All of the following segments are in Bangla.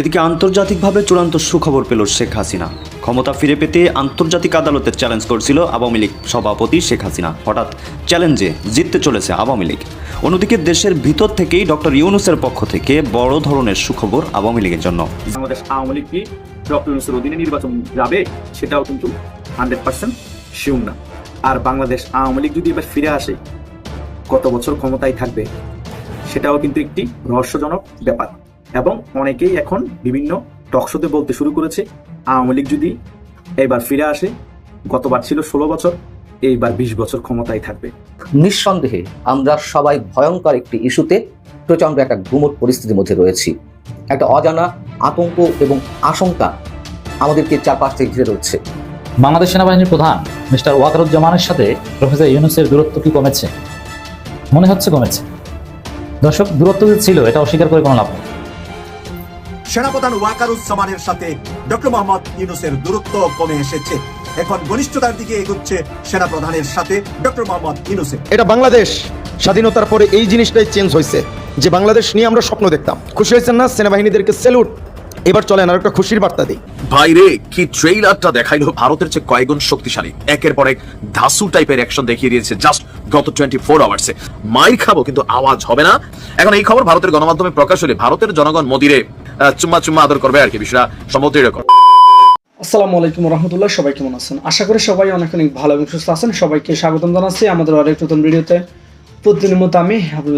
এদিকে আন্তর্জাতিকভাবে চূড়ান্ত সুখবর পেল শেখ হাসিনা। ক্ষমতা ফিরে পেতে আন্তর্জাতিক আদালতে চ্যালেঞ্জ করছিল আওয়ামী লীগ সভাপতি শেখ হাসিনা। হঠাৎ চ্যালেঞ্জে জিততে চলেছে আওয়ামী লীগ। অন্যদিকে দেশের ভিতর থেকেই ডক্টর ইউনুসের পক্ষ থেকে বড় ধরনের সুখবর আওয়ামী লীগের জন্য। বাংলাদেশ আওয়ামী লীগ কি ডক্টর ইউনুসের অধীনে নির্বাচন যাবে, সেটাও কিন্তু হান্ড্রেড পার্সেন্ট শিউর না। আর বাংলাদেশ আওয়ামী লীগ যদি এবার ফিরে আসে, কত বছর ক্ষমতায় থাকবে, সেটাও কিন্তু একটি রহস্যজনক ব্যাপার। এবং অনেকেই এখন বিভিন্ন টকশোতে বলতে শুরু করেছে। আওয়ামী লীগ যদি এবার ফিরে আসে গতবার ছিল ষোলো বছর এইবার বিশ বছর ক্ষমতায় থাকবে। নিঃসন্দেহে আমরা সবাই ভয়ঙ্কর একটি ইস্যুতে প্রচণ্ড একটা গুমট পরিস্থিতির মধ্যে রয়েছি। একটা অজানা আতঙ্ক এবং আশঙ্কা আমাদেরকে চারপাশ থেকে ঘিরে রয়েছে বাংলাদেশ সেনাবাহিনীর প্রধান মিস্টার ওয়াকারুজ্জামানের সাথে প্রফেসর ইউনুসের দূরত্ব কি কমেছে? মনে হচ্ছে কমেছে। দর্শক দূরত্ব যে ছিল এটা অস্বীকার করে কোনো লাভ নেই। সেনাপ্রধান ওয়াকারুজ্জামানের সাথে ডক্টর মোহাম্মদ ইউনুসের দূরত্ব কমে এসেছে। এখন ঘনিষ্ঠতার দিকে এগোচ্ছে সেনাপ্রধানের সাথে ডক্টর মোহাম্মদ ইউনুসের। এটা বাংলাদেশ। স্বাধীনতার পরে এই জিনিসটাই চেঞ্জ হয়েছে যে বাংলাদেশ নিয়ে আমরা স্বপ্ন দেখতাম। খুশি হয়েছেন না? সেনাবাহিনীদেরকে স্যালুট এবার চলেন আর একটা খুশির বার্তা দিই। বাইরে কি ট্রেইলারটা দেখাইলো? ভারতের চেয়ে কয়েকগুণ শক্তিশালী। একের পর এক ধাসু টাইপের অ্যাকশন দেখিয়ে দিয়েছে জাস্ট গত টোয়েন্টি ফোর আওয়ার্সে মাইর খাব কিন্তু আওয়াজ হবে না। এখন এই খবর ভারতের গণমাধ্যমে প্রকাশ হলে ভারতের জনগণ মোদিরে আহ, চুম্মা চুম্মা আদর করবে আর কি বিষয়টা সম্ভবত এরকম আসসালামু আলাইকুম রহমতুল্লাহ সবাই কেমন আছেন? আশা করি সবাই অনেক অনেক ভালো এবং সুস্থ আছেন। সবাইকে স্বাগতম জানাচ্ছি আমাদের আরেক নতুন ভিডিওতে। প্রতিদিনের মতো আমি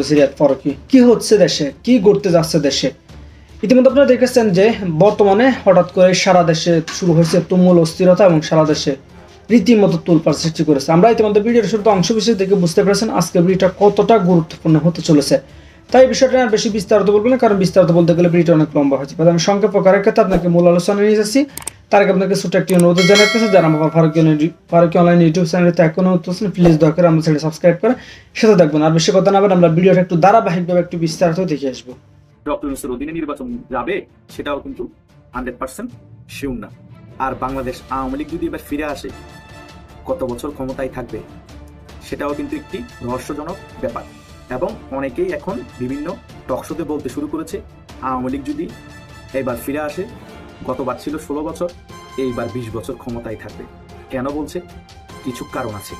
সিরিয়াত ফরকি। কি হচ্ছে দেশে? কি ঘটতে যাচ্ছে দেশে? ইতিমধ্যে আপনারা দেখেছেন যে বর্তমানে হঠাৎ করে সারা দেশে শুরু হয়েছে তুমুল অস্থিরতা এবং সারা দেশে রীতিমতো তুলপার সৃষ্টি করেছে। আমরা ইতিমধ্যে ভিডিওর শুরুতে অংশ বিশেষ দেখে বুঝতে পেরেছেন আজকের ভিডিওটা কতটা গুরুত্বপূর্ণ হতে চলেছে। তাই বিষয়টা আর বেশি বিস্তারিত বলব না, কারণ বিস্তারিত বলতে গেলে ভিডিওটা অনেক লম্বা হয়েছে আমি সংক্ষেপ প্রকারের ক্ষেত্রে আপনাকে মূল আলোচনা নিয়ে যাচ্ছি তার আগে আপনাকে ছোট একটি অনুরোধ জানাতেছে যারা আমার ফারুকি অনলাইন ইউটিউব চ্যানেলতে এখনও হচ্ছেন প্লিজ দয়া করে আমার চ্যানেল সাবস্ক্রাইব করে সেটা দেখবেন আর বেশি কথা না আমরা ভিডিওটা একটু ধারাবাহিকভাবে একটু বিস্তারিত দেখে আসব। ডক্টর ইউনুসের অধীনে নির্বাচন যাবে, সেটাও কিন্তু হান্ড্রেড পার্সেন্ট শিউর না। আর বাংলাদেশ আওয়ামী লীগ যদি এবার ফিরে আসে, কত বছর ক্ষমতায় থাকবে, সেটাও কিন্তু একটি রহস্যজনক ব্যাপার। এবং অনেকেই এখন বিভিন্ন টকশোতে বলতে শুরু করেছে, আওয়ামী লীগ যদি এবার ফিরে আসে, গতবার ছিল ষোলো বছর, এইবার বিশ বছর ক্ষমতায় থাকবে। কেন বলছে? কিছু কারণ আছে।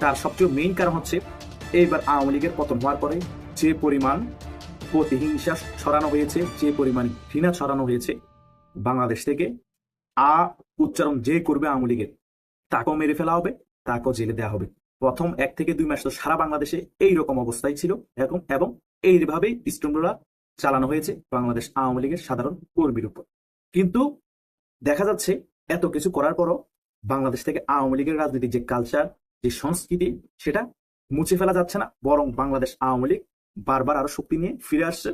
তার সবচেয়ে মেইন কারণ হচ্ছে, এইবার আওয়ামী লীগের পতন হওয়ার পরে যে পরিমাণ প্রতিহিংসা ছড়ানো হয়েছে, যে পরিমাণ ঘৃণা ছড়ানো হয়েছে। বাংলাদেশ থেকে আ উচ্চারণ যে করবে আওয়ামী লীগের, তাকেও মেরে ফেলা হবে, তাকেও জেলে দেওয়া হবে। প্রথম এক থেকে দুই মাস তো সারা বাংলাদেশে এই রকম অবস্থায় ছিল এবং এবং এইভাবেই বিশৃঙ্খলা চালানো হয়েছে বাংলাদেশ আওয়ামী লীগের সাধারণ কর্মীর উপর। কিন্তু দেখা যাচ্ছে এত কিছু করার পরও বাংলাদেশ থেকে আওয়ামী লীগের রাজনীতির যে কালচার যে সংস্কৃতি, সেটা মুছে ফেলা যাচ্ছে না, বরং বাংলাদেশ আওয়ামী লীগ বারবার আরও শক্তি নিয়ে ফিরে আসছে।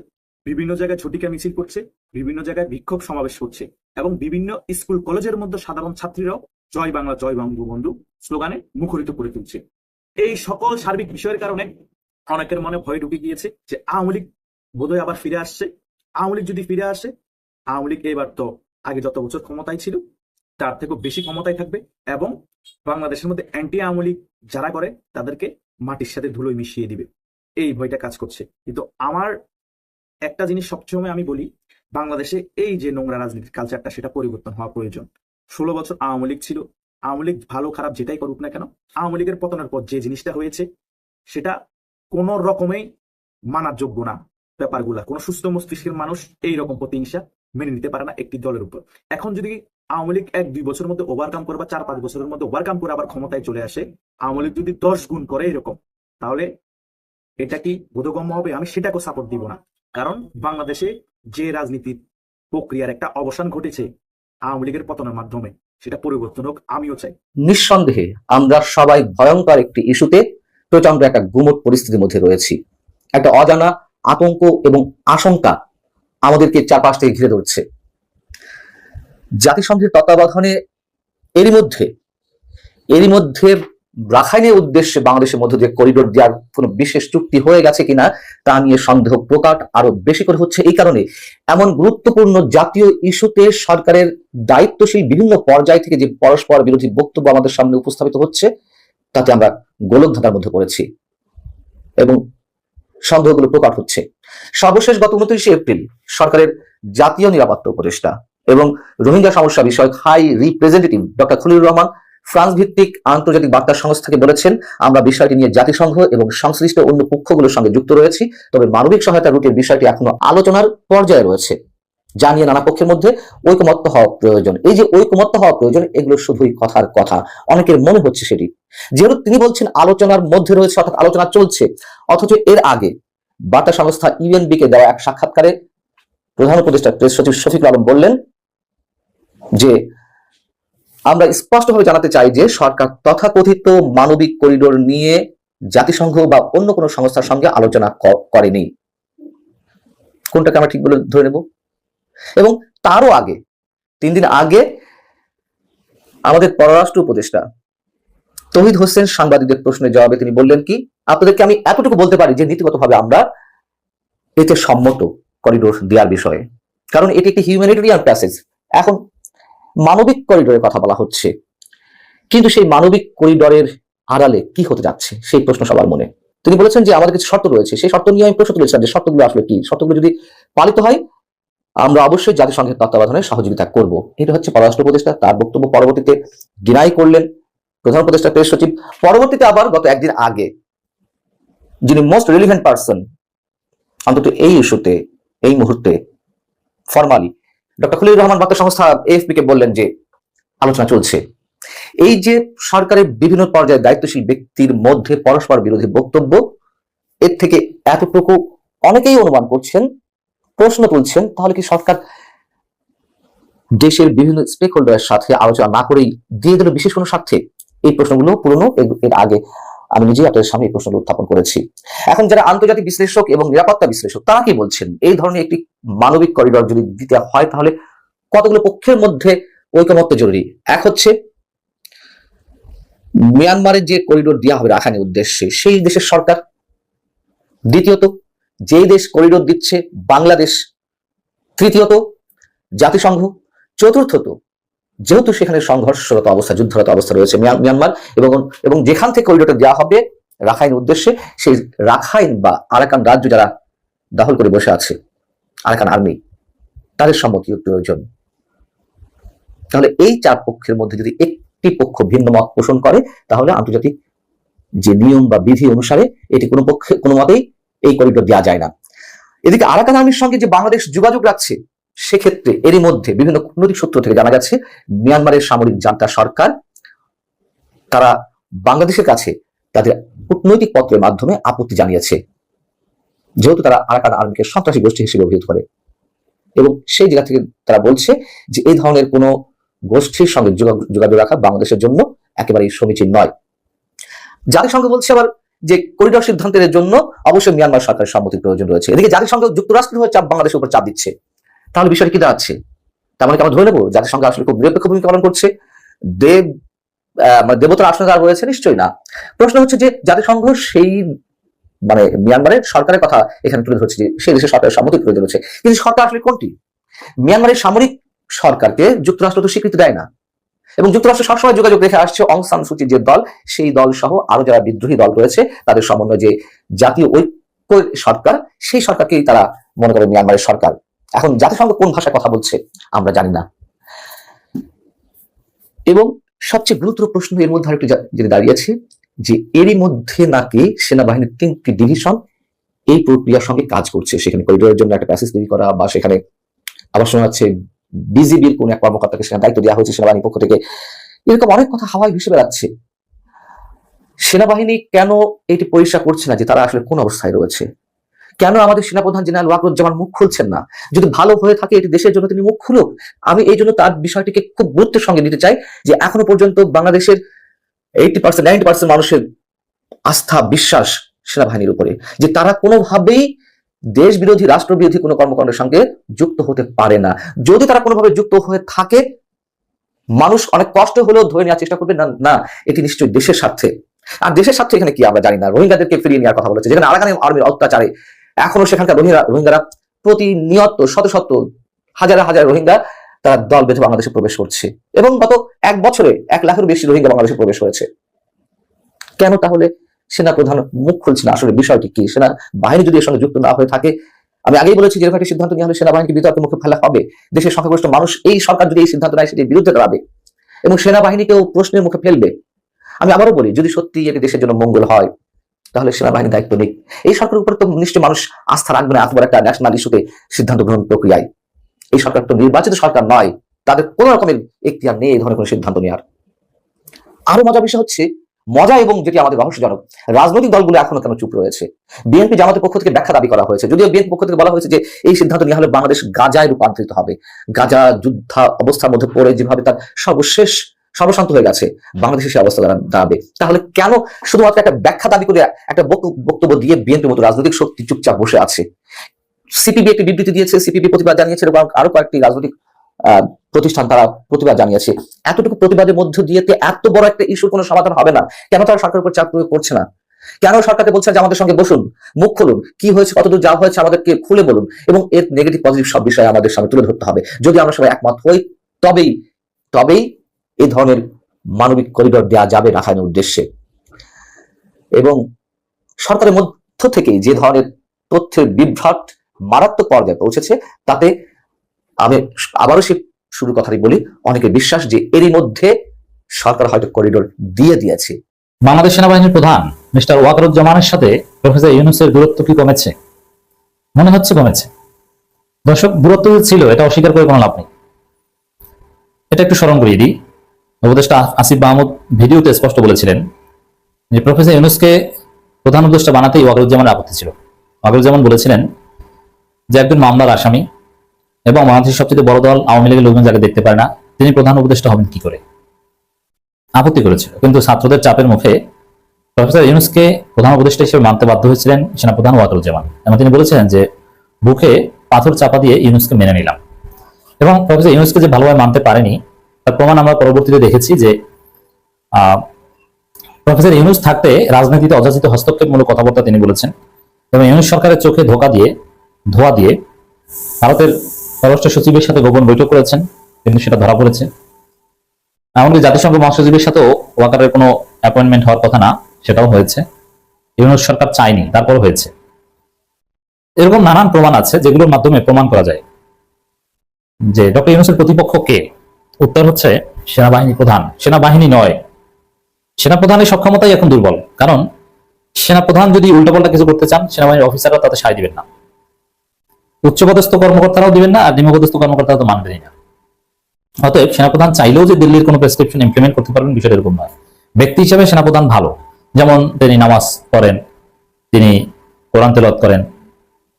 বিভিন্ন জায়গায় ঝটিকা মিছিল করছে, বিভিন্ন জায়গায় বিক্ষোভ সমাবেশ করছে এবং বিভিন্ন স্কুল, কলেজের মধ্যে সাধারণ ছাত্রীরাও জয় বাংলা, জয় বঙ্গবন্ধু স্লোগানে মুখরিত করে তুলছে। এই সকল সার্বিক বিষয়ের কারণে অনেকের মনে ভয় ঢুকে গিয়েছে যে আওয়ামী লীগ বোধহয় আবার ফিরে আসছে। আওয়ামী লীগ যদি ফিরে আসে, আওয়ামী লীগ এবার তো আগে যত বছর ক্ষমতায় ছিল, তার থেকেও বেশি ক্ষমতায় থাকবে এবং বাংলাদেশের মধ্যে অ্যান্টি আওয়ামী লীগ যারা করে, তাদেরকে মাটির সাথে ধুলোয় মিশিয়ে দিবে। এই ভয়টা কাজ করছে। কিন্তু আমার একটা জিনিস সবসময় আমি বলি, বাংলাদেশে এই যে নোংরা রাজনীতির কালচারটা সেটা পরিবর্তন হওয়া প্রয়োজন। ষোলো বছর আওয়ামী লীগ ছিল, আওয়ামী লীগ ভালো খারাপ যেটাই করুক না কেন, আওয়ামী লীগের পতনের পর যে জিনিসটা হয়েছে, সেটা কোন রকমেই মানার যোগ্য না ব্যাপারগুলা। কোন সুস্থ মস্তিষ্কের মানুষ এই রকম প্রতিহিংসা মেনে নিতে পারে না একটি দলের উপর। এখন যদি আওয়ামী লীগ এক দুই বছরের মধ্যে ওভারকাম করে বা চার পাঁচ বছরের মধ্যে ওভারকাম করে আবার ক্ষমতায় চলে আসে, আওয়ামী লীগ যদি দশ গুণ করে এরকম, তাহলে এটা কি বোধগম্য হবে? আমি সেটাকে সাপোর্ট দিব না। কারণ বাংলাদেশে যে রাজনীতির প্রক্রিয়ার একটা অবসান ঘটেছে আওয়ামী লীগের পতনের মাধ্যমে, সেটা পরিবর্তন হোক, আমিও চাই। নিঃসন্দেহে আমরা সবাই ভয়ঙ্কর একটি ইস্যুতে প্রচণ্ড একটা গুমট পরিস্থিতির মধ্যে রয়েছি। একটা অজানা আতঙ্ক এবং আশঙ্কা আমাদেরকে চারপাশ থেকে ঘিরে ধরছে। জাতিসংঘের তত্ত্বাবধানে এরই মধ্যে এরই মধ্যে রাখাইনের উদ্দেশ্যে বাংলাদেশের মধ্যে দিয়ে করিডোর দেওয়ার কোনো বিশেষ চুক্তি হয়ে গেছে কিনা তা নিয়ে সন্দেহ প্রকাট আরও বেশি করে হচ্ছে এই কারণে। এমন গুরুত্বপূর্ণ জাতীয় ইস্যুতে সরকারের দায়িত্বশীল বিভিন্ন পর্যায় থেকে যে পরস্পর বিরোধী বক্তব্য আমাদের সামনে উপস্থাপিত হচ্ছে, তাতে আমরা গোলক গোলকধাঁধার মধ্যে পড়েছি এবং সন্দেহগুলো প্রকাট হচ্ছে। সর্বশেষ গত উনত্রিশে এপ্রিল সরকারের জাতীয় নিরাপত্তা উপদেষ্টা এবং রোহিঙ্গা সমস্যা বিষয়ক high representative doctor Khalilur Rahman France ভিত্তিক আন্তর্জাতিক বার্তা সংস্থাকে বলেছেন, আমরা বিষয়টি নিয়ে জাতিসংঘ এবং সংশ্লিষ্ট অন্য পক্ষগুলোর সঙ্গে যুক্ত রয়েছি, তবে মানবিক সহায়তা রুটের বিষয়টি এখনও আলোচনার পর্যায়ে রয়েছে। জানিয়ে নানা পক্ষের মধ্যে ঐকমত্য হওয়া প্রয়োজন। এই যে ঐকমত্য হওয়া প্রয়োজন, এগুলো শুধুই কথার কথা। অনেকের মনে হচ্ছে সেটি। যেহেতু তিনি বলছেন আলোচনার মধ্যে রয়েছে, অর্থাৎ আলোচনা চলছে, অথচ এর আগে বার্তা সংস্থা ইউএনবি কে দেওয়া এক সাক্ষাৎকারে প্রধান উপদেষ্টা প্রেস সচিব শফিকুল আলম বললেন যে আমরা স্পষ্টভাবে জানাতে চাই যে সরকার তথাকথিত মানবিক করিডোর নিয়ে জাতিসংঘ বা অন্য কোনো সংস্থার সঙ্গে আলোচনা করেনি। কোনটাকে আমরা ঠিক বলে ধরে নেব? এবং তারও আগে, তিন দিন আগে আমাদের পররাষ্ট্র উপদেষ্টা তহিদ হোসেন সাংবাদিকদের প্রশ্নের জবাবে তিনি বললেন কি, আপনাদেরকে আমি এতটুকু বলতে পারি যে নীতিগতভাবে আমরা এতে সম্মত করিডোর দেওয়ার বিষয়ে। কারণ এটি একটি হিউম্যানিটেরিয়ান প্যাসেজ এখন মানবিক করিডোরের কথা বলা হচ্ছে। কিন্তু সেই মানবিক করিডোরের আড়ালে কি হতে যাচ্ছে, সেই প্রশ্ন সবার মনে। তিনি বলেছেন যে আমাদের কিছু শর্ত রয়েছে, সেই শর্ত নিয়ে আমি প্রশ্ন তুলেছিলাম যে শর্তগুলো আসলে কি? শর্তগুলো যদি পালিত হয়, আমরা অবশ্যই জাতিসংঘের তত্ত্বাবধানে সহযোগিতা করব। এটা হচ্ছে পররাষ্ট্র উপদেষ্টা, তার বক্তব্য পরবর্তীতে ডিনাই করলেন প্রধান উপদেষ্টা, প্রেস সচিব। পরবর্তীতে আবার গত একদিন আগে যিনি মোস্ট রিলিভেন্ট পার্সন অন্তত এই ইস্যুতে এই মুহূর্তে ফরমালি ডক্টর খলিল রহমান বার্তা সংস্থা এএফপি কে বললেন যে, আলোচনা চলছে। এই যে সরকারের বিভিন্ন পর্যায়ে দায়িত্বশীল ব্যক্তির মধ্যে পরস্পর বিরোধী বক্তব্য, এর থেকে এতটুকু অনেকেই অনুমান করছেন, প্রশ্ন তুলছেন, তাহলে কি সরকার দেশের বিভিন্ন স্টেক হোল্ডারের সাথে আলোচনা না করেই দিয়ে দিল বিশেষ কোনো স্বার্থে? এই প্রশ্নগুলো পুরনো এর আগে আমি নিজেই আপনাদের সামনে এই প্রশ্নগুলো উত্থাপন করেছি। এখন যারা আন্তর্জাতিক বিশ্লেষক এবং নিরাপত্তা বিশ্লেষক, তারা কি বলছেন? এই ধরনের একটি মানবিক করিডর যদি দিতে হয়, তাহলে কতগুলো পক্ষের মধ্যে ঐকমত্য জরুরি? এক হচ্ছে, মিয়ানমারের যে করিডোর দেওয়া হবে রাখানের উদ্দেশ্যে, সেই দেশের সরকার। দ্বিতীয়ত, যেই দেশ করিডোর দিচ্ছে, বাংলাদেশ। তৃতীয়ত, জাতিসংঘ। চতুর্থত যেহেতু সেখানে সংঘর্ষরত অবস্থা, যুদ্ধরত অবস্থা রয়েছে মিয়ান- মিয়ানমার এবং এবং যেখান থেকে করিডোরটা দেওয়া হবে, রাখাইন উদ্দেশ্যে সেই রাখাইন বা আরাকান রাজ্য যারা দখল করে বসে আছে, আরাকান আর্মি, তাদের সম্মতিও প্রয়োজন। তাহলে এই চার পক্ষের মধ্যে যদি একটি পক্ষ ভিন্ন মত পোষণ করে, তাহলে আন্তর্জাতিক যে নিয়ম বা বিধি অনুসারে এটি কোনো পক্ষে কোনো মতেই এই করিডোর দেওয়া যায় না। এদিকে আরাকান আর্মির সঙ্গে যে বাংলাদেশ যোগাযোগ রাখছে সেক্ষেত্রে এরই মধ্যে বিভিন্ন কূটনৈতিক সূত্র থেকে জানা যাচ্ছে মিয়ানমারের সামরিক জান্তা সরকার, তারা বাংলাদেশের কাছে তাদের কূটনৈতিক পত্রের মাধ্যমে আপত্তি জানিয়েছে। যেহেতু তারা আরাকান আর্মিকে সন্ত্রাসী গোষ্ঠী হিসেবে অভিহিত করে। এবং সেই জায়গা থেকে তারা বলছে যে, এই ধরনের কোনো গোষ্ঠীর সঙ্গে যোগা- যোগাযোগ রাখা বাংলাদেশের জন্য একেবারেই সমীচীন নয়। জাতিসংঘ বলছে আবার যে, করিডর সিদ্ধান্তের জন্য অবশ্যই মিয়ানমার সরকারের সম্মতির প্রয়োজন রয়েছে। এদিকে জাতিসংঘ যুক্তরাষ্ট্র চাপ বাংলাদেশের উপর চাপ দিচ্ছে। তাহলে বিষয়টা কি দাঁড়াচ্ছে? তার মানে আমরা ধরে নেব জাতিসংঘ আসলে খুব নিরপেক্ষ ভূমিকা পালন করছে? দেব মানে দেবতার আসনে তারা রয়েছে? নিশ্চয়ই না। প্রশ্ন হচ্ছে যে জাতিসংঘ সেই মানে মিয়ানমারের সরকারের কথা এখানে তুলে ধরছে যে সেই দেশের সরকারের সম্মতি প্রয়োজন রয়েছে কিন্তু সরকার আসলে কোনটি? মিয়ানমারের সামরিক সরকারকে যুক্তরাষ্ট্র তো স্বীকৃতি দেয় না। এবং যুক্তরাষ্ট্র সবসময় যোগাযোগ রেখে আসছে অং সান সুচির যে দল, সেই দল সহ আরও যারা বিদ্রোহী দল রয়েছে, তাদের সমন্বয় যে জাতীয় ঐক্য সরকার, সেই সরকারকেই তারা মনে করে মিয়ানমারের সরকার। এখন জাতিসংঘ কোন ভাষায় কথা বলছে, আমরা জানি না। এবং সবচেয়ে গুরুত্ব প্রশ্ন এর মধ্যে আরেকটি যেটি দাঁড়িয়েছে যে এরই মধ্যে নাকি সেনাবাহিনীর তিনটি ডিভিশন এই প্রক্রিয়ার সঙ্গে কাজ করছে। সেখানে করিডোরের জন্য একটা প্যাসেজ তৈরি করা বা সেখানে আবার শোনা যাচ্ছে বিজিবির কোন এক কর্মকর্তাকে সেখানে দায়িত্ব দেওয়া হয়েছে সেনাবাহিনীর পক্ষ থেকে। এরকম অনেক কথা হাওয়ায় ভেসে বেড়াচ্ছে। সেনাবাহিনী কেন এটি পরিষ্কার করছে না যে তারা আসলে কোন অবস্থায় রয়েছে? কেন আমাদের সেনাপ্রধান জেনারেল ওয়াকরুজ্জামান মুখ খুলছেন না? যদি ভালো হয়ে থাকে এটি দেশের জন্য তিনি মুখ খুলুক, আমি এই জন্য তার বিষয়টিকে খুব গুরুত্বের সঙ্গে নিতে চাই যে এখনও পর্যন্ত বাংলাদেশের এইটি পার্সেন্ট নাইনটি পার্সেন্ট মানুষের আস্থা, বিশ্বাস সেনাবাহিনীর উপরে, যে তারা কোনোভাবেই দেশ বিরোধী রাষ্ট্র বিরোধী কোনো কর্মকাণ্ডের সঙ্গে যুক্ত হতে পারে না। যদি তারা কোনোভাবে যুক্ত হয়ে থাকে, মানুষ অনেক কষ্ট হলেও ধরে নেওয়ার চেষ্টা করবে, না না, এটি নিশ্চয়ই দেশের স্বার্থে। আর দেশের স্বার্থে এখানে কি আমরা জানি না? রোহিঙ্গাদেরকে ফিরিয়ে নেওয়ার কথা বলেছে, যেখানে আরাকানি আর্মির অত্যাচারে এখনও সেখানকার রোহিঙ্গা রোহিঙ্গারা প্রতিনিয়ত, শত শত, হাজার হাজার রোহিঙ্গা তারা দল বেঁধে বাংলাদেশে প্রবেশ করছে। এবং গত এক বছরে এক লাখের বেশি রোহিঙ্গা বাংলাদেশে প্রবেশ করেছে। কেন তাহলে সেনা প্রধান মুখ খুলছে না? আসলে বিষয়টি কি? সেনা বাহিনী যদি এর সঙ্গে যুক্ত না হয়ে থাকে, আমি আগেই বলেছি যেরকম একটা সিদ্ধান্ত নেওয়া হলে সেনাবাহিনীকে বিতর্কের মুখে ফেলা হবে। দেশের সংখ্যাগরিষ্ঠ মানুষ, এই সরকার যদি এই সিদ্ধান্ত নেয়, সেটির বিরুদ্ধে দাঁড়াবে। এবং সেনাবাহিনীকেও প্রশ্নের মুখে ফেলবে। আমি আবারও বলি, যদি সত্যি এটি দেশের জন্য মঙ্গল হয় তাহলে সেনাবাহিনীর দায়িত্ব নিক এই সরকারের উপর তো নিশ্চয়ই মানুষ আস্থা রাখবে না, এত একটা ন্যাশনাল ইস্যুতে সিদ্ধান্ত গ্রহণ প্রক্রিয়ায়। এই সরকার তো নির্বাচিত সরকার নয়, তাদের কোন রকমের এখতিয়ার নেই, এই ধরনের কোনো সিদ্ধান্ত নেওয়ার আরও মজার বিষয় হচ্ছে, মজা এবং যেটি আমাদের রহস্যজনক, রাজনৈতিক দলগুলো এখনও কেন চুপ রয়েছে? বিএনপি জামাতের পক্ষ থেকে ব্যাখ্যা দাবি করা হয়েছে, যদিও বিএনপি পক্ষ থেকে বলা হয়েছে যে এই সিদ্ধান্ত নেওয়া হলে বাংলাদেশ গাজায় রূপান্তরিত হবে। গাজা যুদ্ধা অবস্থার মধ্যে পড়ে যেভাবে তার সর্বশেষ সর্বশান্ত হয়ে গেছে, বাংলাদেশের সে অবস্থা দাঁড়া- দাঁড়াবে। তাহলে কেন শুধুমাত্র একটা ব্যাখ্যা দাবি করে একটা বক্তব্য দিয়ে বিএনপির মতো রাজনৈতিক শক্তি চুপচাপ বসে আছে? সিপিবি একটি বিবৃতি দিয়েছে, সিপিবি প্রতিবাদ জানিয়েছে এবং আরও কয়েকটি রাজনৈতিক প্রতিষ্ঠান তারা প্রতিবাদ জানিয়েছে। এতটুকু প্রতিবাদের মধ্য দিয়ে এত বড় একটা ইস্যুর কোনো সমাধান হবে না। কেন তারা সরকারের উপর চাপ প্রয়োগ করছে না? কেন সরকারকে বলছে যে আমাদের সঙ্গে বসুন, মুখ খুলুন, কি হয়েছে, কতদূর যা হয়েছে আমাদেরকে খুলে বলুন এবং এর নেগেটিভ পজিটিভ সব বিষয়ে আমাদের সামনে তুলে ধরতে হবে। যদি আমরা সবাই একমত হই, তবেই তবেই এই ধরনের মানবিক করিডোর দেওয়া যাবে রাখাইনের উদ্দেশ্যে। এবং সরকারের মধ্য থেকে যে ধরনের তথ্যের বিভ্রাট মারাত্মক পর্যায়ে পৌঁছেছে, তাতে আমি আবারও সে শুরু কথাটি বলি, অনেকে বিশ্বাস যে এরই মধ্যে সরকার হয়তো করিডোর দিয়ে দিয়েছে। বাংলাদেশ সেনাবাহিনীর প্রধান মিস্টার ওয়াকারুজ্জামানের সাথে প্রফেসর ইউনুসের দূরত্ব কি কমেছে? মনে হচ্ছে কমেছে। দর্শক, দূরত্ব ছিল, এটা অস্বীকার করে কোনো লাভ নেই। এটা একটু স্মরণ করিয়ে দিই। উপদেষ্টা আসিফ মাহমুদ ভিডিওতে স্পষ্ট বলেছিলেন যে প্রফেসর ইউনুসকে প্রধান উপদেষ্টা বানাতেই ওয়াকারুজ্জামানের আপত্তি ছিল। ওয়াকারুজ্জামান বলেছিলেন যে একজন মামলার আসামি এবং বাংলাদেশের সবচেয়ে বড় দল আওয়ামী লীগের লোকজন যাকে দেখতে পারে না, তিনি প্রধান উপদেষ্টা হবেন কি করে? আপত্তি করেছিল। কিন্তু ছাত্রদের চাপের মুখে প্রফেসর ইউনুসকে প্রধান উপদেষ্টা হিসেবে মানতে বাধ্য হয়েছিলেন সেনাপ্রধান ওয়াকারুজ্জামান এবং তিনি বলেছিলেন যে বুকে পাথর চাপা দিয়ে ইউনুসকে মেনে নিলাম। এবং প্রফেসর ইউনুসকে যে ভালোভাবে মানতে পারেনি তার প্রমাণ আমরা পরবর্তীতে দেখেছি যে প্রফেসর ইউনুস থাকতে রাজনীতিতে অযাচিত হস্তক্ষেপমূলক কথাবার্তা তিনি বলেছেন। এবং ইউনুস সরকারের চোখে ধোকা দিয়ে, ধোয়া দিয়ে ভারতের পররাষ্ট্র সচিবের সাথে গোপন বৈঠক করেছেন। কিন্তু সেটা ধরা পড়েছে। এমনকি জাতিসংঘ মহাসচিবের সাথেও ওয়াকারের কোনো অ্যাপয়েন্টমেন্ট হওয়ার কথা না, সেটাও হয়েছে। ইউনুস সরকার চায়নি তারপর হয়েছে। এরকম নানান প্রমাণ আছে যেগুলোর মাধ্যমে প্রমাণ করা যায়। যে ডক্টর ইউনুসের প্রতিপক্ষ কে? উত্তর হচ্ছে সেনাবাহিনী প্রধান। সেনাবাহিনী নয়। সেনাপ্রধানের সক্ষমতাই এখন দুর্বল। কারণ সেনাপ্রধান যদি উল্টাপাল্টা কিছু করতে চান, সেনাবাহিনীর অফিসাররা তাতে সায় দিবেন না। উচ্চপদস্থ কর্মকর্তারাও দিবেন না, আর নিম্নপদস্থ কর্মকর্তারা তো মানবেনই না। অতএব সেনাপ্রধান চাইলেও যে দিল্লির কোনো প্রেসক্রিপশন ইমপ্লিমেন্ট করতে পারবেন, বিষয়টা এরকম নয়। ব্যক্তি হিসেবে সেনাপ্রধান ভালো। যেমন তিনি নামাজ পড়েন, তিনি কোরআন তেলত করেন,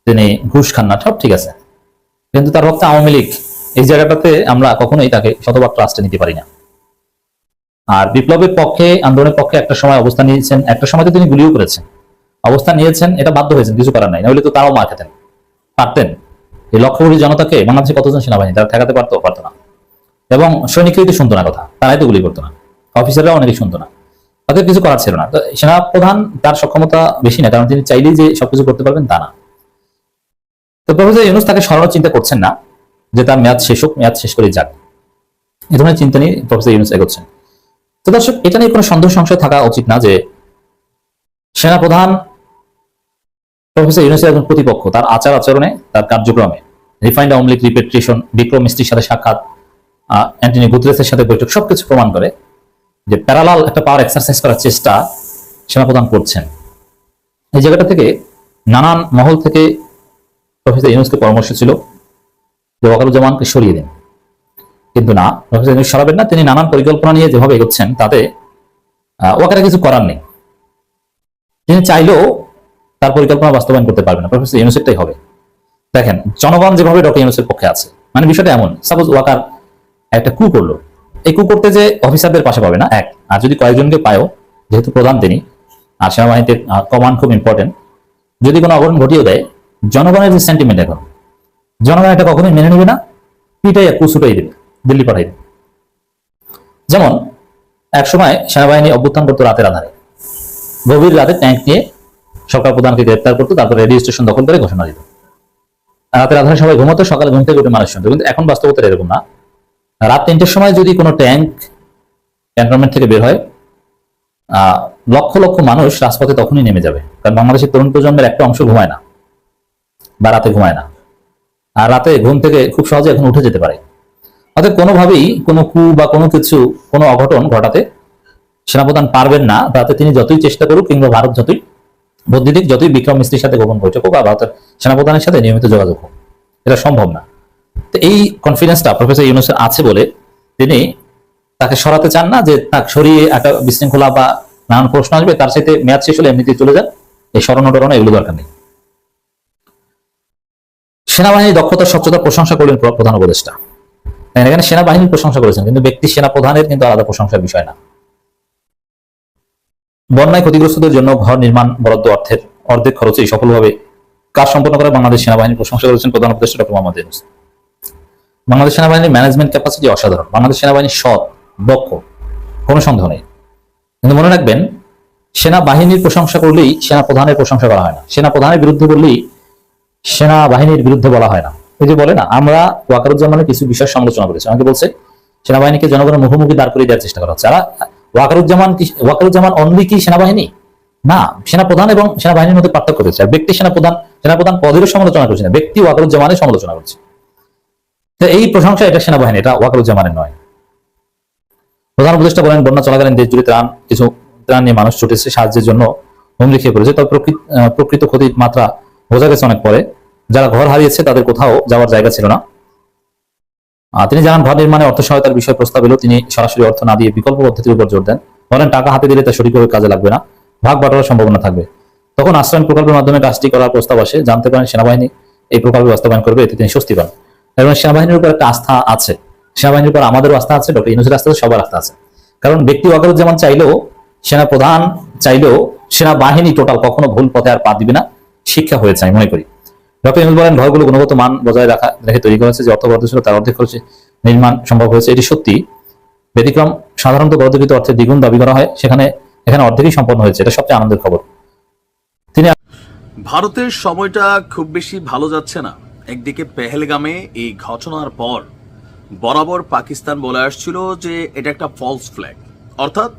তিনি ঘুষ খান না, সব ঠিক আছে। কিন্তু তার রক্তে আওয়ামী লীগ এই জায়গাটাতে আমরা কখনোই তাকে শতভাগ ট্রাস্টে নিতে পারি না। আর বিপ্লবের পক্ষে, আন্দোলনের পক্ষে একটা সময় অবস্থান নিয়েছেন, একটা সময় তিনি গুলিও করেছেন। অবস্থান নিয়েছেন, এটা বাধ্য হয়েছেন, কিছু করার নাই নইলে তো তারাও মার খেতেন। পারতেন। এই লক্ষ কোটি জনতাকে বাংলাদেশে কতজন সেনাবাহিনী, তারা ঠেকাতে পারতো পারতো না। এবং সৈনিকরাই তো শুনতো না কথা, তারাই তো গুলি করতো না। অফিসাররা অনেকেই শুনতো না। তাদের কিছু করার ছিল না। তো সেনাপ্রধান তার সক্ষমতা বেশি না, কারণ তিনি চাইলেই যে সবকিছু করতে পারবেন তা না। তো প্রফেসর ইউনুস তাকে সরানোর চিন্তা করছেন না। যে তার মেয়াদ শেষ হোক, মেয়াদ শেষ করে যাক। এ ধরনের চিন্তা নিয়ে প্রফেসর ইউনুস এগোচ্ছেন। তো দর্শক, এটা নিয়ে কোনো সন্দেহ সংশয় থাকা উচিত না যে সেনাপ্রধান প্রফেসর ইউনুসের একজন প্রতিপক্ষ, তার আচার আচরণে, তার কার্যক্রমে, রিফাইন্ড লীগ রিপেট্রিয়েশন, বিক্রম মিস্ত্রির সাথে সাক্ষাৎ অ্যান্টনি গুতরেসের সাথে বৈঠক, সবকিছু প্রমাণ করে যে প্যারালাল একটা পাওয়ার এক্সারসাইজ করার চেষ্টা সেনাপ্রধান করছেন। এই জায়গাটা থেকে নানান মহল থেকে প্রফেসর ইউনুসকে পরামর্শ ছিল। ওয়াকারুজ্জামানকে সরিয়ে দিন। কিন্তু না প্রফেসর সরাবেন না, তিনি নানান পরিকল্পনা নিয়ে যেভাবে এগোচ্ছেন, তাতে ওয়াকারে কিছু করার নেই। তিনি চাইলেও তার পরিকল্পনা বাস্তবায়ন করতে পারবে না। প্রফেসর ইউনুসেরটাই হবে। দেখেন, জনগণ যেভাবে ডক্টর ইউনুসের পক্ষে আছে মানে বিষয়টা এমন সাপোজ ওয়াকার একটা কু করল। এই কু করতে যে অফিসারদের পাশে পাবে না, এক, আর যদি কয়েকজনকে পায়ও, যেহেতু প্রধান তিনি, আর সেনাবাহিনীতে কমান্ড খুব ইম্পর্টেন্ট যদি কোনো অঘটন ঘটিয়ে দেয়, জনগণের যে সেন্টিমেন্ট এখন জনগণ এটা কখনোই মেনে নেবে না পিটাই কুচুটাই দেবে, দিল্লি পাঠাই দেবে। যেমন এক সময় সেনাবাহিনী অভ্যুত্থান করতো রাতের আধারে। গভীর রাতে ট্যাঙ্ক নিয়ে সরকার প্রধানকে গ্রেপ্তার করতো, তারপরে রেডিও স্টেশন দখল করে ঘোষণা দিত। রাতের আধারে সবাই ঘুমতো, সকালে ঘুম থেকে উঠে মানুষ শুনতো, কিন্তু এখন বাস্তবতা এরকম না। রাত তিনটের সময় যদি কোনো ট্যাঙ্ক ক্যান্টনমেন্ট থেকে বের হয় লক্ষ লক্ষ মানুষ রাজপথে তখনই নেমে যাবে, কারণ বাংলাদেশের তরুণ প্রজন্মের একটা অংশ ঘুমায় না, বা রাতে ঘুমায় না। আর রাতে ঘুম থেকে খুব সহজে এখন উঠে যেতে পারে। অর্থাৎ কোনোভাবেই কোনো কু বা কোনো কিছু, কোনো অঘটন ঘটাতে সেনাপ্রধান পারবেন না। তাতে তিনি যতই চেষ্টা করুক, কিংবা ভারত যতই বৈদ্যুতিক যতই বিক্রম মিস্ত্রির সাথে গোপন বৈঠক হোক বা ভারতের সেনাপ্রধানের সাথে নিয়মিত যোগাযোগ হোক, এটা সম্ভব না। তো এই কনফিডেন্সটা প্রফেসর ইউনুসের আছে বলে তিনি তাকে সরাতে চান না যে তাকে সরিয়ে একটা বিশৃঙ্খলা বা নানান প্রশ্ন আসবে, তার সাথে মেয়াদ শেষ হলে এমনিতেই চলে যান। এই স্মরণ এগুলো দরকার নেই। সেনাবাহিনীর দক্ষতার স্বচ্ছতার প্রশংসা করলেন প্রধান উপদেষ্টা। এখানে সেনাবাহিনীর প্রশংসা করেছেন, কিন্তু ব্যক্তি সেনা প্রধানের কিন্তু আলাদা প্রশংসার বিষয় না। বন্যায় ক্ষতিগ্রস্তদের জন্য ঘর নির্মাণ বরাদ্দ অর্থের অর্ধেক খরচে সফলভাবে কাজ সম্পন্ন করে বাংলাদেশ সেনাবাহিনীর প্রশংসা করেছেন প্রধান উপদেষ্টা ডক্টর মোহাম্মদ ইউনূস। বাংলাদেশ সেনাবাহিনীর ম্যানেজমেন্ট ক্যাপাসিটি অসাধারণ। বাংলাদেশ সেনাবাহিনী সৎ, দক্ষ, কোনো সন্দেহ নেই। কিন্তু মনে রাখবেন, সেনাবাহিনীর প্রশংসা করলেই সেনা প্রধানের প্রশংসা করা হয় না। সেনা প্রধানের বিরুদ্ধে বললেই সেনাবাহিনীর বিরুদ্ধে বলা হয় না। ওই যে বলে না, আমরা ওয়াকারুজ্জামানের কিছু বিষয় সমালোচনা করেছি। আমাকে বলছে, সেনাবাহিনীকে জনগণের মুখোমুখি দাঁড় করিয়ে দেওয়ার চেষ্টা করা হচ্ছে। আর ওয়াকারুজ্জামান কি, ওয়াকারুজ্জামান অনলি কি সেনাবাহিনী? না, সেনাপ্রধান এবং সেনাবাহিনীর মধ্যে পার্থক্য রয়েছে। আর ব্যক্তি সেনাপ্রধান সেনাপ্রধান পদেরও সমালোচনা করছে না, ব্যক্তি ওয়াকারুজ্জামানের সমালোচনা করছে। তো এই প্রশংসা এটা সেনাবাহিনী, এটা ওয়াকারুজ্জামানের নয়। প্রধান উপদেষ্টা বলেন, বন্যা চলাকালীন দেশ জুড়ে ত্রাণ, কিছু ত্রাণ নিয়ে মানুষ ছুটেছে, সাহায্যের জন্য হুমলি খেয়ে পড়েছে। তবে প্রকৃত ক্ষতির মাত্রা বোঝা গেছে অনেক পরে। যারা ঘর হারিয়েছে, তাদের কোথাও যাওয়ার জায়গা ছিল না। তিনি জানান, ঘর নির্মাণে অর্থ সহায়তার বিষয়ে প্রস্তাব এলো তিনি সরাসরি অর্থ না দিয়ে বিকল্প পদ্ধতির উপর জোর দেন। বলেন, টাকা হাতে দিলে তা সঠিকভাবে কাজে লাগবে না। ভাগ বাটোয়ার সম্ভাবনা থাকবে। তখন আশ্রয়ণ প্রকল্পের মাধ্যমে কাজটি করার প্রস্তাব আসে। জানতে পারেন, সেনাবাহিনী এই প্রকল্প বাস্তবায়ন করবে, এতে তিনি স্বস্তি পান। এবং সেনাবাহিনীর উপর একটা আস্থা আছে। সেনাবাহিনীর উপর আমাদেরও আস্থা আছে, ডক্টর ইউনুসের আস্থা সবার আস্থা আছে। কারণ ব্যক্তি ওয়াকারুজ্জামান চাইলেও সেনা প্রধান চাইলেও, সেনাবাহিনী টোটাল কখনো ভুল পথে আর পা দিবে না। শিক্ষা হয়েছে, আমি মনে করি। ডক্টর ইউনুস বলেন ঘরগুলো গুণগত মান বজায় রাখা, রেখে তৈরি করা হয়েছে যে অর্থ বরাদ্দ ছিল তার অর্ধেক খরচে নির্মাণ সম্ভব হয়েছে। এটি সত্যি। ব্যতিক্রম সাধারণত বরাদ্দকৃত অর্থের দ্বিগুণ দাবি করা হয়। সেখানে, এখানে অর্ধেকই সম্পন্ন হয়েছে। এটা সবচেয়ে আনন্দের খবর। তিনি ভারতের সময়টা খুব বেশি ভালো যাচ্ছে না। একদিকে পেহেলগামে এই ঘটনার পর বরাবর পাকিস্তান বলে আসছিল যে এটা একটা ফলস ফ্ল্যাগ অর্থাৎ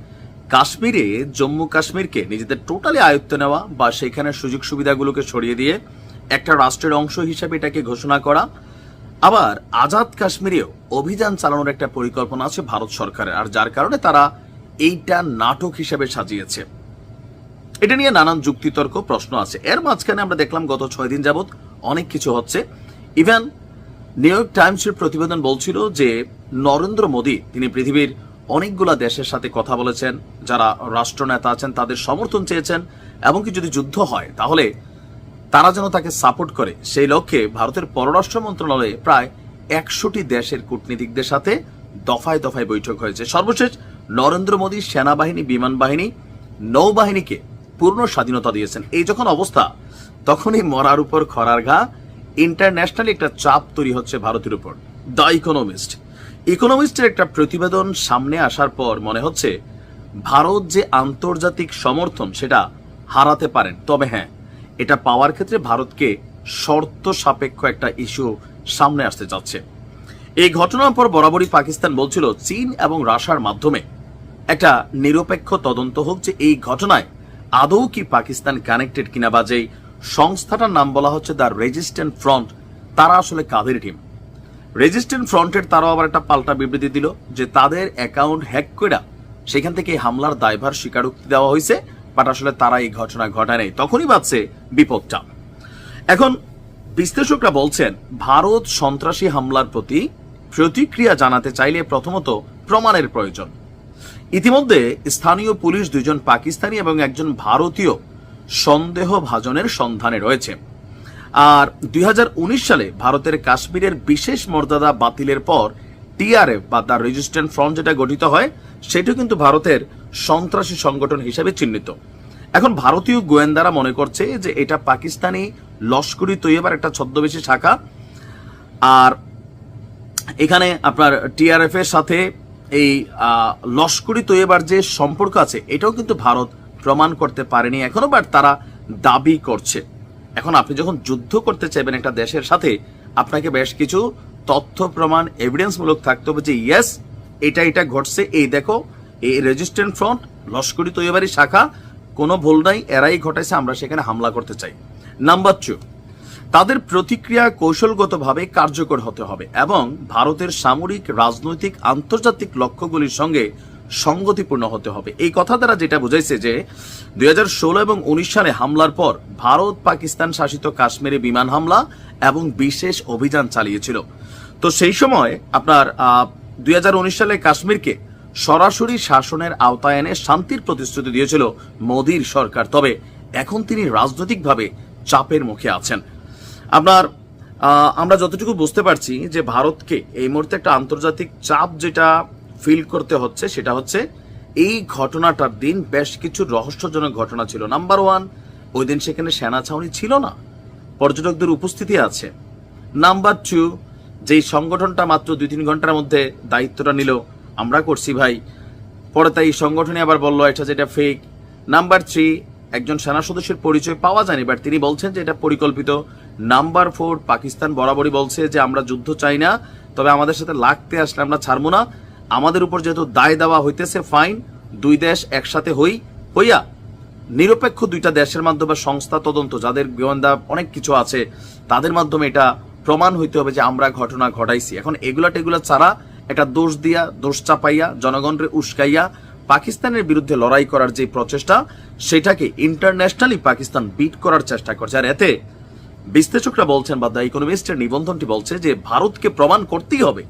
কাশ্মীরে, জম্মু কাশ্মীরকে নিজেদের টোটালি আয়ত্ত নেওয়া বা সেখানে সুযোগ সুবিধাগুলোকে ছড়িয়ে দিয়ে একটা রাষ্ট্রের অংশ হিসেবে এটাকে ঘোষণা করা। আবার আজাদ কাশ্মীরেও অভিযান চালানোর একটা পরিকল্পনা আছে ভারত সরকারের, আর যার কারণে তারা এইটা নাটক হিসেবে সাজিয়েছে। এটা নিয়ে নানান যুক্তিতর্ক প্রশ্ন আছে। এর মাঝখানে আমরা দেখলাম গত ছয় দিন যাবত অনেক কিছু হচ্ছে। ইভেন নিউ ইয়র্ক টাইমসের প্রতিবেদন বলছিল যে, নরেন্দ্র মোদী, তিনি পৃথিবীর অনেকগুলা দেশের সাথে কথা বলেছেন, যারা রাষ্ট্রনেতা আছেন, তাদের সমর্থন চেয়েছেন, এমনকি যদি যুদ্ধ হয়, তাহলে তারা যেন তাকে সাপোর্ট করে। সেই লক্ষ্যে ভারতের পররাষ্ট্র মন্ত্রণালয়ে প্রায় একশোটি দেশের কূটনীতিকদের সাথে দফায় দফায় বৈঠক হয়েছে। সর্বশেষ, নরেন্দ্র মোদী সেনাবাহিনী, বিমান বাহিনী, নৌবাহিনীকে পূর্ণ স্বাধীনতা দিয়েছেন। এই যখন অবস্থা, তখনই মরার উপর খরার ঘা ইন্টারন্যাশনালি একটা চাপ তৈরি হচ্ছে ভারতের উপর। দ্য ইকোনমিস্ট ইকোনমিস্টের একটা প্রতিবেদন সামনে আসার পর মনে হচ্ছে ভারত যে আন্তর্জাতিক সমর্থন সেটা হারাতে পারেন। তবে হ্যাঁ এটা পাওয়ার ক্ষেত্রে ভারতকে শর্ত সাপেক্ষ একটা ইস্যু সামনে আসতে যাচ্ছে। এই ঘটনার পর বরাবরই পাকিস্তান বলছিল, চীন এবং রাশিয়ার মাধ্যমে একটা নিরপেক্ষ তদন্ত হোক যে এই ঘটনায় আদৌ কি পাকিস্তান কানেক্টেড কিনা বা যেই সংস্থাটার নাম বলা হচ্ছে দ্য রেজিস্ট্যান্ট ফ্রন্ট তারা আসলে কাদের টিম। রেজিস্ট্যান্ট ফ্রন্টের তারাও আবার একটা পাল্টা বিবৃতি দিল যে তাদের অ্যাকাউন্ট হ্যাক করে সেখান থেকে হামলার দায়ভার স্বীকারোক্তি দেওয়া হয়েছে বাট আসলে তারা এই ঘটনা ঘটায় নাই। তখনই বাজছে বিপদটা। এখন বিশ্লেষকরা বলছেন, ভারত সন্ত্রাসী হামলার প্রতি প্রতিক্রিয়া জানাতে চাইলে প্রথমত প্রমাণের প্রয়োজন। ইতিমধ্যে স্থানীয় পুলিশ দুজন পাকিস্তানি এবং একজন ভারতীয় সন্দেহভাজনের সন্ধানে রয়েছে। আর দুই হাজার উনিশ সালে ভারতের কাশ্মীরের বিশেষ মর্যাদা বাতিলের পর টিআরএফ বা তার রেজিস্ট্যান্ট ফ্রন্ট যেটা গঠিত হয় সেটা কিন্তু ভারতের সন্ত্রাসী সংগঠন হিসেবে চিহ্নিত। এখন ভারতীয় গোয়েন্দারা মনে করছে যে এটা পাকিস্তানি লস্করি তৈয়বার একটা ছদ্মবেশী শাখা। আর এখানে আপনার টিআরএফ এর সাথে এই লস্করি তৈয়বার যে সম্পর্ক আছে, এটাও কিন্তু ভারত প্রমাণ করতে পারেনি এখনও বাট তারা দাবি করছে। এখন আপনি যখন যুদ্ধ করতে চাইবেন একটা দেশের সাথে, আপনাকে বেশ কিছু তথ্য, প্রমাণ এভিডেন্স মূলক থাকতে হবে যে ইয়েস এটা এটা ঘটছে। এই দেখো, এই রেজিস্ট্যান্ট ফ্রন্ট লস্করি তৈয়বারি শাখা, কোনো ভুল নাই, এরাই ঘটাইছে, আমরা সেখানে হামলা করতে চাই। নাম্বার টু তাদের প্রতিক্রিয়া কৌশলগতভাবে কার্যকর হতে হবে এবং ভারতের সামরিক, রাজনৈতিক, আন্তর্জাতিক লক্ষ্যগুলির সঙ্গে সঙ্গতিপূর্ণ হতে হবে। এই কথা দ্বারা যেটা বুঝাইছে যে, দুই হাজার ষোলো এবং উনিশ সালে হামলার পর ভারত পাকিস্তান শাসিত কাশ্মীরে বিমান হামলা এবং বিশেষ অভিযান চালিয়েছিল। তো সেই সময় আপনার দু হাজার উনিশ সালে কাশ্মীরকে সরাসরি শাসনের আওতায় এনে শান্তির প্রতিশ্রুতি দিয়েছিল মোদীর সরকার। তবে এখন তিনি রাজনৈতিকভাবে চাপের মুখে আছেন। আপনার আমরা যতটুকু বুঝতে পারছি যে ভারতকে এই মুহূর্তে একটা আন্তর্জাতিক চাপ যেটা ফিল করতে হচ্ছে, সেটা হচ্ছে এই ঘটনাটার দিন বেশ কিছু রহস্যজনক ঘটনা ছিল। নাম্বার ওয়ান ওই দিন সেখানে সেনা ছাউনি ছিল না। পর্যটকদের উপস্থিতি আছে। নাম্বার টু যেই সংগঠনটা মাত্র দুই তিন ঘণ্টার মধ্যে দায়িত্বটা নিল, আমরা করছি ভাই। পরে তাই এই সংগঠনে আবার বলল, এটা যেটা ফেক নাম্বার থ্রি একজন সেনা সদস্যের পরিচয় পাওয়া যায়নি বাট তিনি বলছেন যে এটা পরিকল্পিত। নাম্বার ফোর পাকিস্তান বরাবরই বলছে যে আমরা যুদ্ধ চাই না, তবে আমাদের সাথে লাগতে আসলে আমরা ছাড়বো না। আমাদের উপর যেহেতু দায় দেওয়া হইতেছে ফাইন দুই দেশ একসাথে হই, হইয়া নিরপেক্ষ দুইটা দেশের মাধ্যমে সংস্থা, তদন্ত, যাদের গোয়েন্দা অনেক কিছু আছে, তাদের মাধ্যমে এটা প্রমাণ হইতে হবে যে আমরা ঘটনা ঘটাইছি। এখন এগুলা টেগুলা ছাড়া একটা দোষ দিয়া, দোষ চাপাইয়া জনগণকে উস্কাইয়া, পাকিস্তানের বিরুদ্ধে লড়াই করার যে প্রচেষ্টা, সেটাকে ইন্টারন্যাশনালি পাকিস্তান বিট করার চেষ্টা করছে। আর এতে বিশ্লেষকরা বলছেন বা দ্য ইকোনমিস্টের নিবন্ধনটি বলছে যে, ভারতকে প্রমাণ করতেই হবে।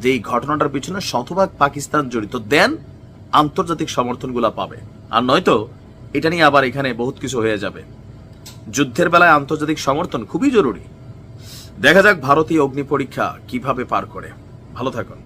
যে এই ঘটনাটার পিছনে শতভাগ পাকিস্তান জড়িত দেন আন্তর্জাতিক সমর্থনগুলা পাবে। আর নয়তো এটা নিয়ে আবার এখানে বহুত কিছু হয়ে যাবে। যুদ্ধের বেলায় আন্তর্জাতিক সমর্থন খুবই জরুরি। দেখা যাক ভারতীয় অগ্নি পরীক্ষা কীভাবে পার করে। ভালো থাকুন।